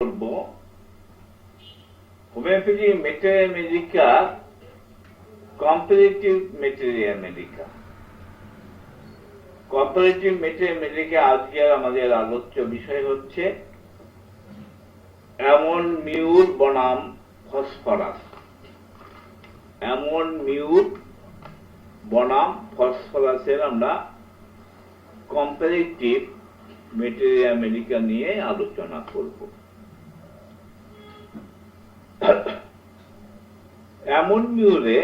করব। Homeopathy materia medica comparative materia medica comparative materia medica আজকের আমাদের আলোচ্য বিষয় হচ্ছে এমন মিউর বনাম ফসফরাস। এমন মিউর বনাম ফসফরাসের আমরা কম্পারেটিভ মেটেরিয়া মেডিকা নিয়ে আলোচনা করব। এমন মিউরে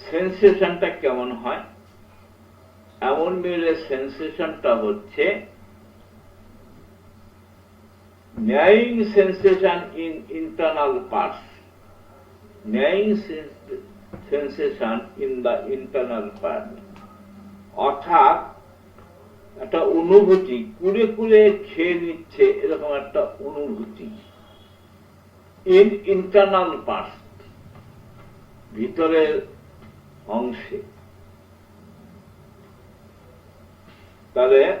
সেন্সেশনটা কেমন হয়? এমন মিউরের সেন্সেশনটা হচ্ছে ন্যায়িং sensation in internal parts ন্যায়িং sensation in the internal part অর্থাৎ একটা অনুভূতি, কুড়ে কুড়ে খেয়ে নিচ্ছে, এরকম একটা অনুভূতি। ইন ইন্টারনাল পার্টস ভিতরের অংশে। তাহলে,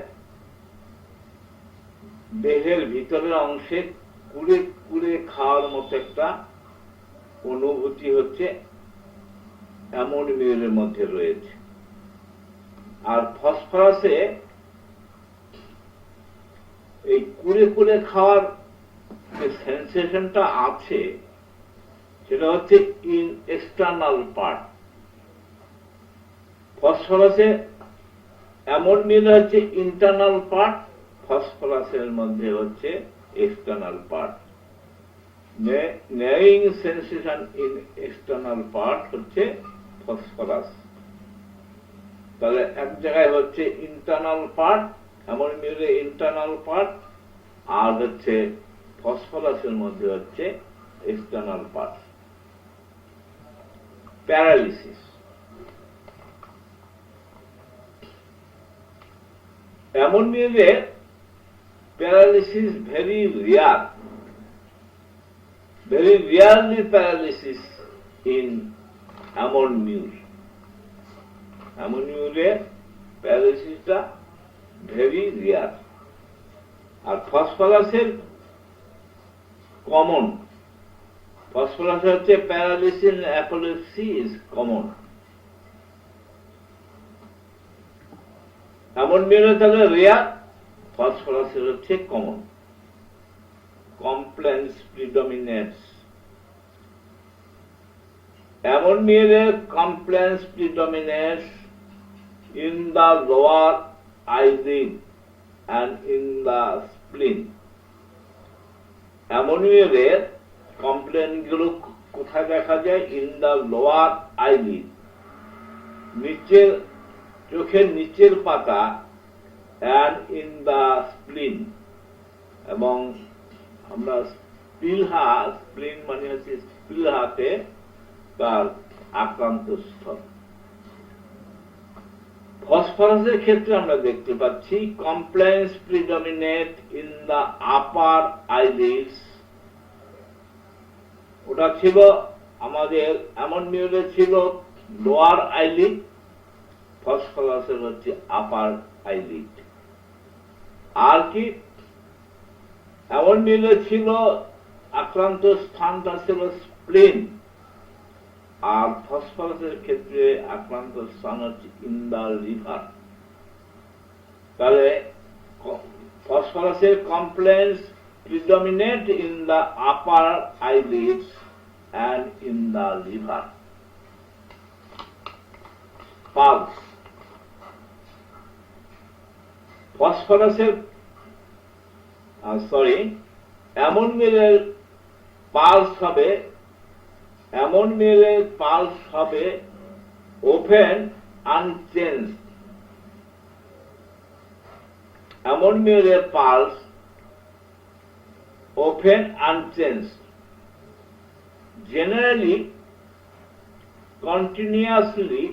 দেহের ভিতরের অংশে কুড়ে কুড়ে খাওয়ার মতো একটা অনুভূতি হচ্ছে, এমন মিউলের মধ্যে রয়েছে। আর ফসফরাসে এই কুড়ে কুড়ে খাওয়ার যে সেন্সেশনটা আছে, সেটা হচ্ছে ইন এক্সটার্নাল পার্ট ফসফরাসে এমন মিল হচ্ছে ইন্টারনাল পার্ট ফসফরাসের মধ্যে হচ্ছে এক্সটার্নাল পার্ট নেইং সেন্সেশন ইন এক্সটার্নাল পার্ট হচ্ছে ফসফরাস তাহলে এক জায়গায় হচ্ছে ইন্টারনাল পার্ট এমন মিলে ইন্টারনাল পার্ট আর হচ্ছে ফসফরাসের মধ্যে হচ্ছে এক্সটার্নাল পার্ট প্যারালিসিস এমন মিলে paralysis very rare very rarely paralysis in এমন মিউর এমন মিউরে প্যারালিসিসটা ভেরি রিয়ার আর ফসফরাসের কমন ফসফরাস হচ্ছে প্যারালিসিস অ্যাপোলেপসি ইজ কমন এমন মেরে তাহলে রেয়ার ফসফরাসের হচ্ছে কমন কমপ্লেন্স প্রিডমিনেটস এমন মেরে complaints predominates in the lower eyelid and in the spleen. অ্যামোনিয়ারের কমপ্লেনগুলো কোথায় দেখা যায়? ইন দ্য লোয়ার আইলিড নিচের চোখের নিচের পাতা অ্যান্ড ইন দ্য স্প্লিন এবং আমরা স্পিলহা স্প্লিন মানে হচ্ছে স্পিলহাতে তার আক্রান্ত স্থল ফসফরাসের ক্ষেত্রে আমরা দেখতে পাচ্ছি complaints predominate in the upper eyelids ওটা ছিল আমাদের এমন মিউরে ছিল লোয়ার আইলিড ফসফরাসের হচ্ছে আপার আইলিড আর কি? এমন মিউরে ছিল আক্রান্ত স্থানটা ছিল স্প্লিন। আর ফসফরাসের ক্ষেত্রে আক্রান্ত স্থান হচ্ছে ইন দ্য লিভার। তাহলে ফসফরাসের complaints predominate in the upper eyelids and in the liver pulse ফসফরাসের sorry মিলের পালস হবে এমন মেলে পালস হবে ওপেন আনচেঞ্জ এমন মেলে pulse often unchanged generally continuously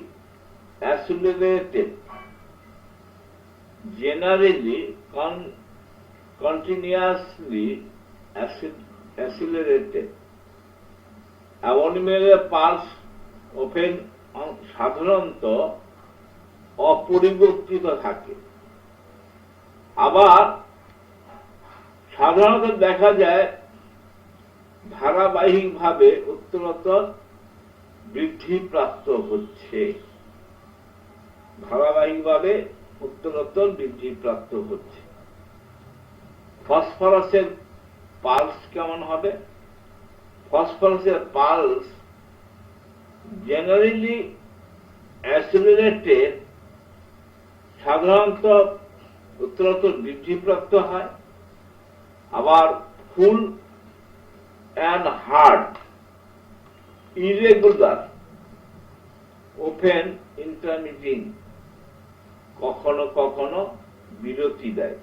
accelerated generally continuously accelerated অ্যামোনিয়ামের pulse often সাধারণত অপরিবর্তিত থাকে। আবার সাধারণত দেখা যায় ধারাবাহিকভাবে উত্তরোত্তর বৃদ্ধিপ্রাপ্ত হচ্ছে। ধারাবাহিকভাবে উত্তরোত্তর বৃদ্ধিপ্রাপ্ত হচ্ছে। ফসফরাসের পালস কেমন হবে? ফসফরাসের পালস জেনারেলি অ্যাসিলারেটেড সাধারণত উত্তরোত্তর বৃদ্ধিপ্রাপ্ত হয়। আবার full and hard irregular often intermitting কখনো কখনো বিরতি দেয়।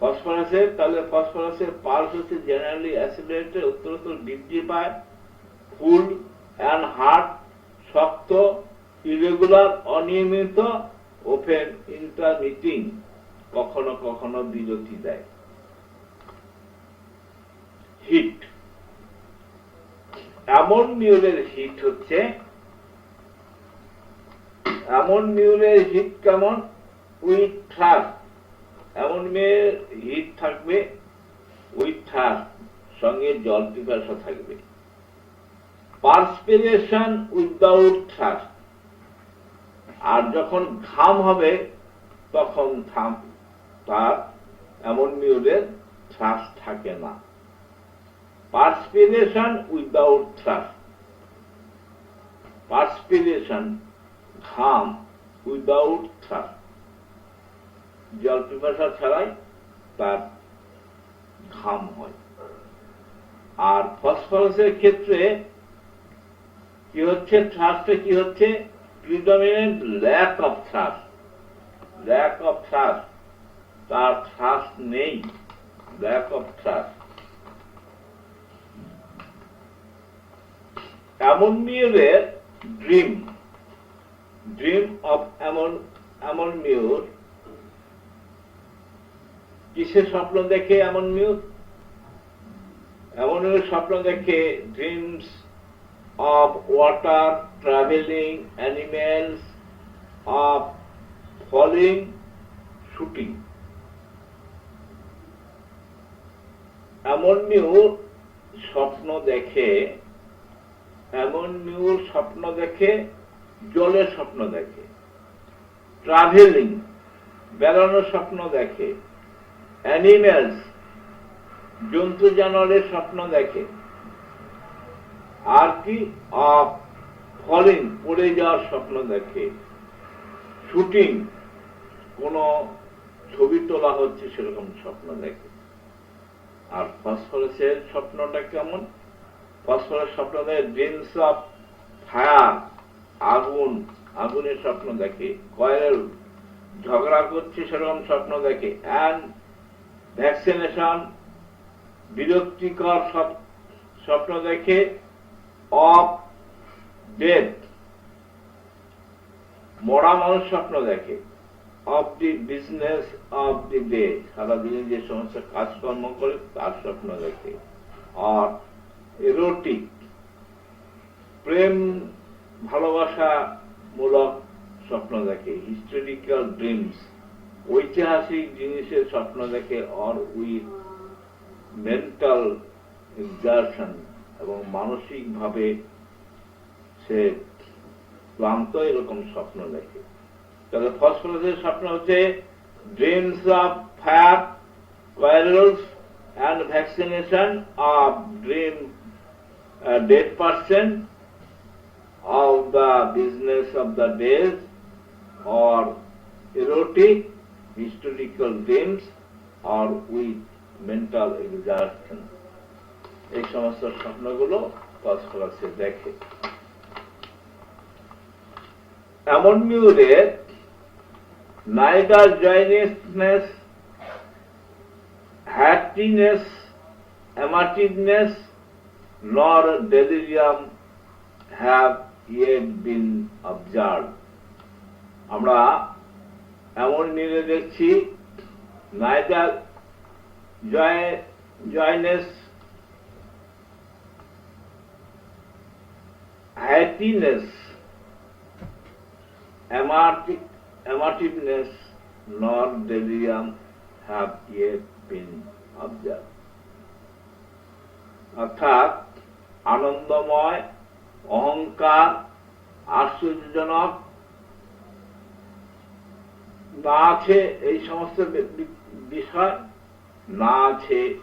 ফসফরাসের, তাহলে ফসফরাসের পালস হচ্ছে জেনারেলি অ্যাসিলেটেড উত্তরোত্তর বৃদ্ধি পায়। ফুল অ্যান্ড হার্ড শক্ত ইরেগুলার অনিয়মিত ওপেন ইন্টারমিটিং কখনো কখনো বিরতি দেয়। হিট এমন মিউরের হিট হচ্ছে, এমন মিউরের হিট কেমন? উইথ থ্রাস এমন মেয়ের হিট থাকবে থ্রাস সঙ্গে জল পিপাসা থাকবে। পার্সপিরেশন উইদাউট থ্রাস আর যখন ঘাম হবে, তখন থাম, তার এমন মিউরের থ্রাস থাকে না। পার্সপিরেশন উইদাউট থ্রাস পার্সপিরেশন ঘাম উইদাউট থ্রাস জল পিপাসা ছাড়াই তার ঘাম হয়। আর ফসফরাসের ক্ষেত্রে কি হচ্ছে? থ্রাসটা কি হচ্ছে? Predominant lack of thirst lack of thirst তার থ্রাস নেই। Lack of thirst অ্যামোনিয়ারের dream. Dream of am ammonium কিসের স্বপ্ন দেখে এমন মিউর এমন স্বপ্ন দেখে dreams of water travelling animals of falling shooting am mur স্বপ্ন দেখে, এমন মিউর স্বপ্ন দেখে, জলের স্বপ্ন দেখে ট্রাভেলিং বেড়ানোর স্বপ্ন দেখে। অ্যানিমেলস জন্তু জানোয়ারের স্বপ্ন দেখে। আর কি? ফলিং পড়ে যাওয়ার স্বপ্ন দেখে। শুটিং, কোন ছবি তোলা হচ্ছে সেরকম স্বপ্ন দেখে। আর ফসফরাসের স্বপ্নটা কেমন? ফসফরাস স্বপ্ন দেখে ড্রিমস অফ ফায়ার আগুন, আগুনের স্বপ্ন দেখে। কয়েল ঝগড়া করছে সেরকম স্বপ্ন দেখে। অ্যান্ড ভ্যাকসিনেশন, বিরক্তিকর স্বপ্ন দেখে, অফ ডেথ মরা মানুষ স্বপ্ন দেখে। Of the business, of the day সারাদিনে যে সমস্ত কাজকর্ম করে, তার স্বপ্ন দেখে। আর এরোটিক প্রেম ভালোবাসা মূলক স্বপ্ন দেখে। হিস্টোরিক্যাল ড্রিমস ঐতিহাসিক জিনিসের স্বপ্ন দেখে অর উইথ মেন্টাল এক্সারশন এবং মানসিক ভাবে সে ক্লান্ত এরকম স্বপ্ন দেখে। তাহলে ফসফরাসের স্বপ্ন হচ্ছে dreams of fire quarrels and vaccination of dream dead person of the business of the days or erotic historical dreams or with mental exhaustion. এই সমস্ত স্বপ্নগুলো ফসফরাসে দেখে। এমন মিউরের neither joyousness happiness amativeness nor delirium have yet been observed. আমরা এমন নিলে দেখছি neither joy, joyness happiness amativeness nor have yet been অর্থাৎ আনন্দময়, অহংকার, আশ্চর্যজনক না আছে এই সমস্ত বিষয়? না আছে।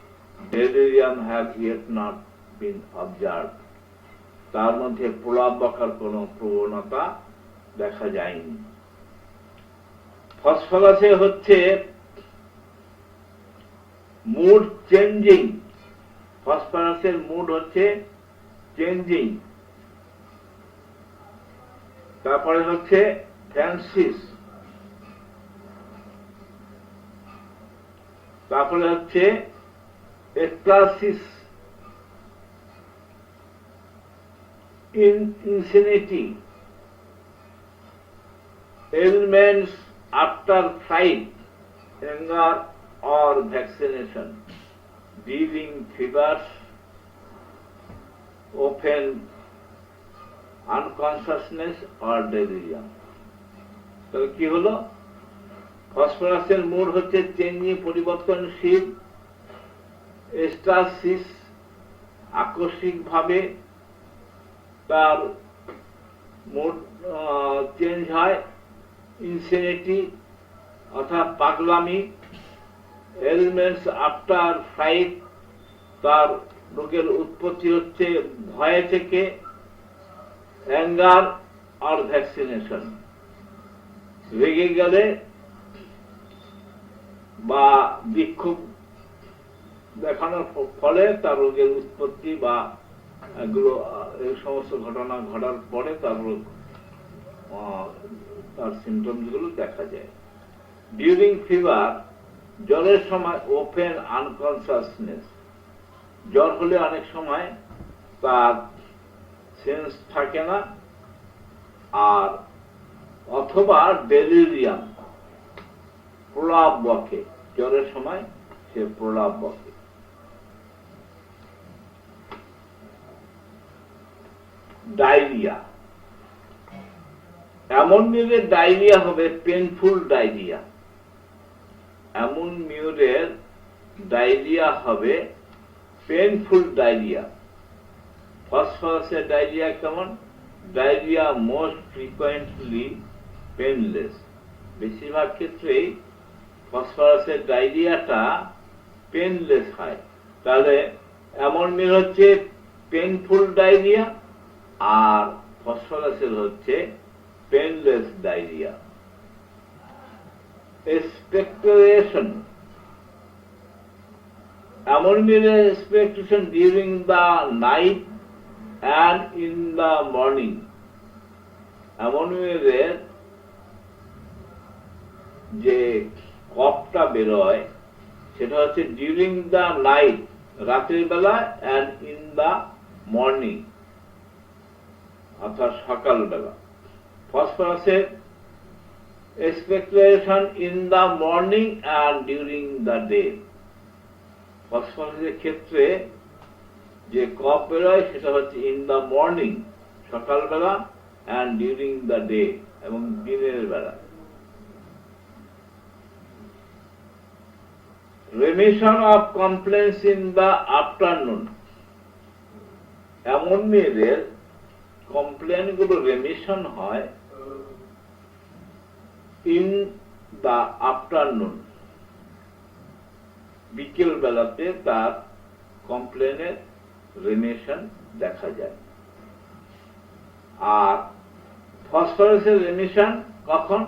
Delirium have yet not been observe তার মধ্যে প্রলাপ বকার কোন প্রবণতা দেখা যায়নি। ফসফরাসে হচ্ছে মুড চেঞ্জিং ফসফরাসের মুড হচ্ছে চেঞ্জিং তারপরে হচ্ছে ফ্যান্সিস। তারপরে হচ্ছে insanity ailments after fight anger or vaccination, breathing fevers, often unconsciousness or delirium তাহলে কি হলো? ফসফরাসের মূল হচ্ছে চেঞ্জিং পরিবর্তনশীল এস্টাসিস আকস্মিকভাবে তার মুড চেঞ্জ হয় ইনসেনিটি অর্থাৎ পাগলামি। এলিমেন্টস আফটার ফাইট তার রোগের উৎপত্তি হচ্ছে ভয় থেকে অ্যাঙ্গার আর ভ্যাকসিনেশন রেগে গেলে বা বিক্ষোভ দেখানোর ফলে তার রোগের উৎপত্তি বা এগুলো এই সমস্ত ঘটনা ঘটার পরে তার রোগ তার সিমটমসগুলো দেখা যায়। ডিউরিং ফিভার জ্বরের সময় ওপেন আনকনসাসনেস জ্বর হলে অনেক সময় তার সেন্স থাকে না। আর অথবা ডেলিরিয়াম প্রলাপ বকে। জ্বরের সময় সে প্রলাপ বকে। ডায়রিয়া। এমন মিউরের ডায়রিয়া হবে পেনফুল ডায়রিয়া। এমন মিউরের ডায়রিয়া হবে পেনফুল ডায়রিয়া। ফসফরাসের ডায়রিয়া কেমন? ডায়রিয়া মোস্ট ফ্রিকোয়েন্টলি পেনলেস বেশিরভাগ ক্ষেত্রেই ফসফরাসের ডায়রিয়াটা পেনলেস হয়। তাহলে এমন মিল হচ্ছে পেনফুল ডায়রিয়া আর ফসফরাসের হচ্ছে পেনলেস ডায়রিয়া। expectoration এমন মিলে expectoration during the night and in the morning এমন মিলে যে কপটা বেরোয়, সেটা হচ্ছে ডিউরিং দ্য নাইট রাতের বেলা অ্যান্ড ইন দ্য মর্নিং অর্থাৎ সকালবেলা। ফসফরাসের expectoration in the morning and during the day ফসফরাসের ক্ষেত্রে যে কপ বেরোয়, সেটা হচ্ছে ইন দ্য মর্নিং সকালবেলা অ্যান্ড ডিউরিং দ্য ডে এবং দিনের বেলা। Remission of complaints in the afternoon এমন মেয়েদের কমপ্লেনগুলো রেমিশন হয় ইন দ্য আফটারনুন বিকেল বেলাতে তার কমপ্লেনের রেমিশন দেখা যায়। আর ফসফরাসের রেমিশন কখন?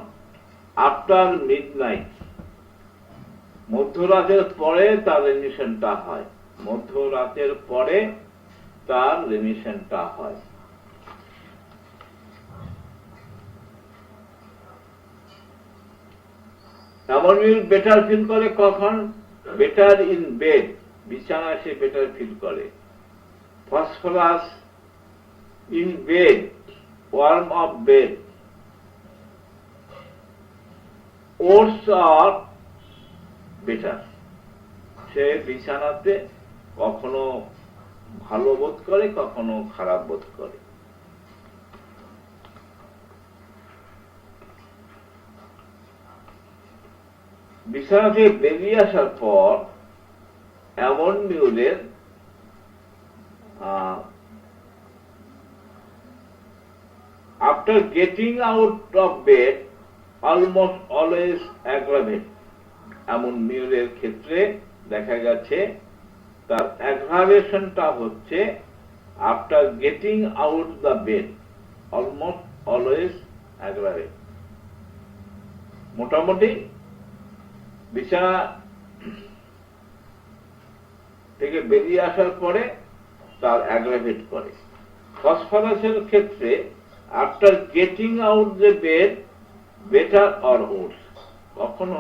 আফটার মিড নাইট মধ্যরাতের পরে তার রেমিশনটা হয়। মধ্যরাতের পরে তার রেমিশনটা হয়। এমন বেটার ফিল করে কখন? বেটার ইন বেড বিছানায় সে বেটার ফিল করে। Phosphorus in bed warm of bed worse R better সে বিছানাতে কখনো ভালো বোধ করে, কখনো খারাপ বোধ করে। বিছানা থেকে বেরিয়ে আসার পর এমন মিউলের after getting out of bed almost always aggravate am মিউরের ক্ষেত্রে দেখা গেছে, তার অ্যাগ্রাভেশনটা হচ্ছে after getting out the bed almost always aggravate মোটামুটি বিছানা থেকে বেরিয়ে আসার পরে তার অ্যাগ্রাভেট করে। ফসফরাসের ক্ষেত্রে after getting out the bed better or worse কখনো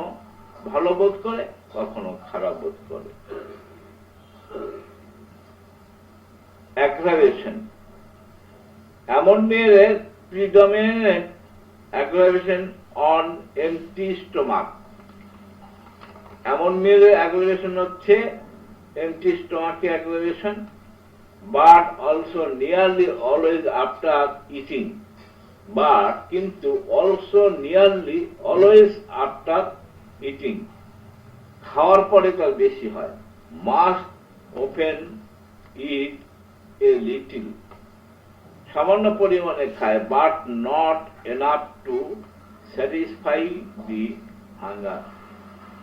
ভালো বোধ করে, কখনো খারাপ বোধ করে। অ্যাগ্রাভেশন এমন মেয়েদের predominant aggravation on empty stomach am মেয়েদের অ্যাগ্রাভেশন হচ্ছে empty স্টোমাকে aggravation but also nearly always after eating but কিন্তু also nearly always after eating খাওয়ার পরে তার বেশি হয়। Must often eat a little সামান্য পরিমাণে খায় but not enough to satisfy the hunger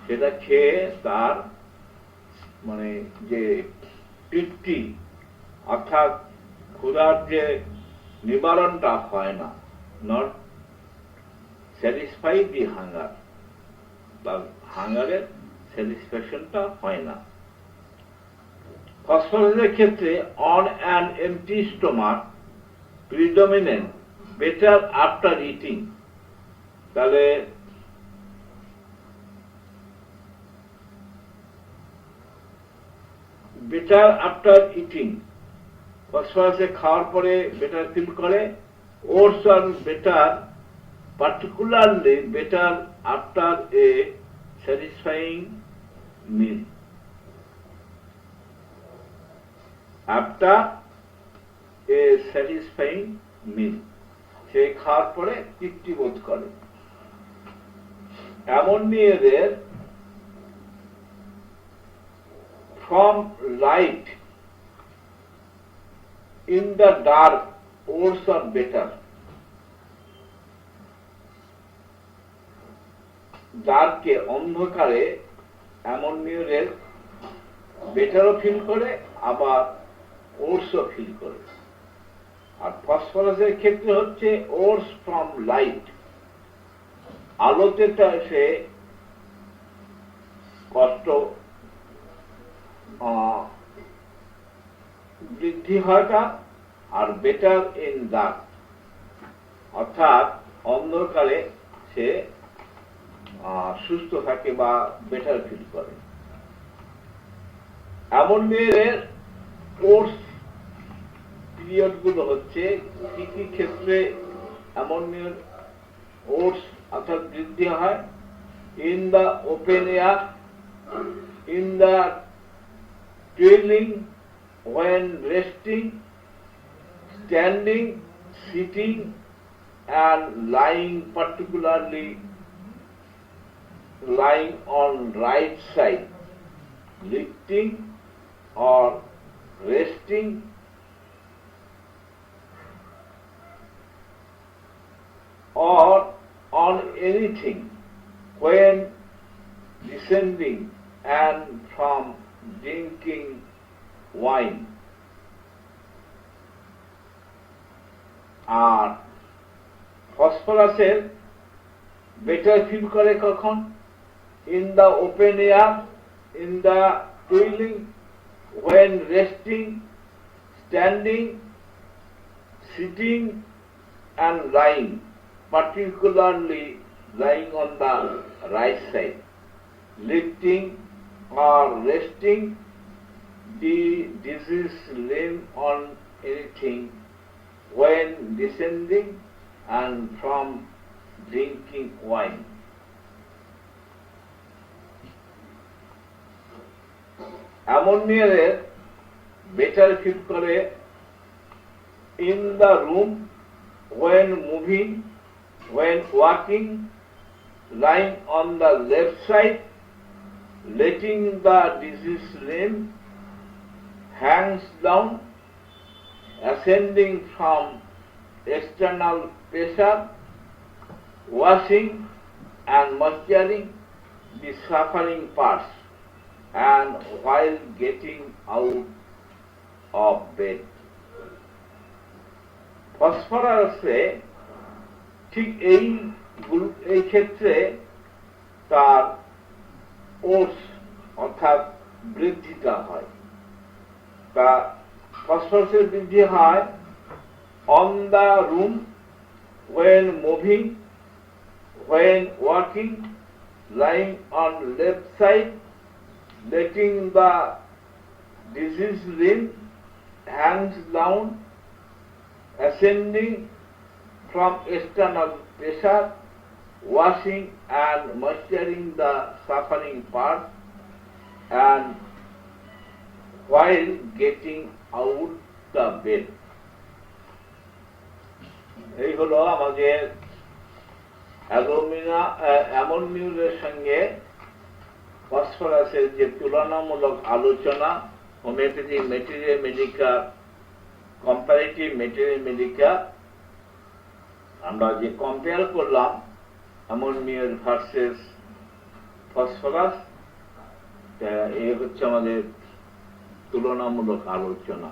সেটা খেয়ে তার মানে যে তৃপ্তি, অর্থাৎ ক্ষুধার যে নিবারণটা হয় না নট স্যাটিসফাই দি হাঙ্গার তার হাঙ্গারের স্যাটিসফ্যাকশনটা হয় না। ফসফরাসের ক্ষেত্রে on an empty stomach predominant better after eating তাহলে বেটার আফটার ইটিং ফসফরাসে খাওয়ার পরে বেটার ফিল করে। Oats R better particularly better after a satisfying meal. After a satisfying meal. সে খাওয়ার পরে তৃপ্তি বোধ করে এমন মেয়েদের from light in the dark worse R better ডার্কে অন্ধকারে এমন মিউরের বেটারও ফিল করে, আবার ওর্সও ফিল করে। আর ফসফরাসের ক্ষেত্রে হচ্ছে ওর্স ফ্রম লাইট আলোতে সে কষ্ট বৃদ্ধি হয়টা আর বেটার ইন ডার্ক অর্থাৎ অন্ধকারে সে সুস্থ থাকে বা বেটার ফিল করে। এমন মেয়েদের কোর্স পিরিয়ডগুলো হচ্ছে কি কি ক্ষেত্রে এমন মেয়ের ওটস অর্থাৎ বৃদ্ধি হয়। In the open air in the twilight when resting standing, sitting, and lying particularly lying on right side, lifting or resting or on anything when descending and from drinking wine. আর ফসফরাসের better feel করে কখন in the open air, in the toiling, when resting, standing, sitting, and lying, particularly lying on the right side, lifting or resting the diseased limb on anything, when descending, and from drinking wine. এমন মেয়েদের better feel করে in the room when moving when walking lying on the left side letting the disease limb hangs down ascending from external pressure, washing and moisturizing the suffering parts and while getting out of bed. ফসফরাসে ঠিক এই এই ক্ষেত্রে তার ওষ অর্থাৎ বৃদ্ধিটা হয় তা ফসফরাসের বৃদ্ধি হয় on the room when moving, when walking, lying on left side, letting the disease limb hands down, ascending from external pressure, washing and moisturizing the suffering part, and while getting out the bed. এই হলো আমাদের alumina অ্যামোনিউরের সঙ্গে ফসফরাসের যে তুলনামূলক আলোচনা homeopathy materia medica comparative materia medica আমরা যে compare করলাম অ্যামোনিয়ার ভার্সেস ফসফরাস এ হচ্ছে আমাদের তুলনামূলক আলোচনা।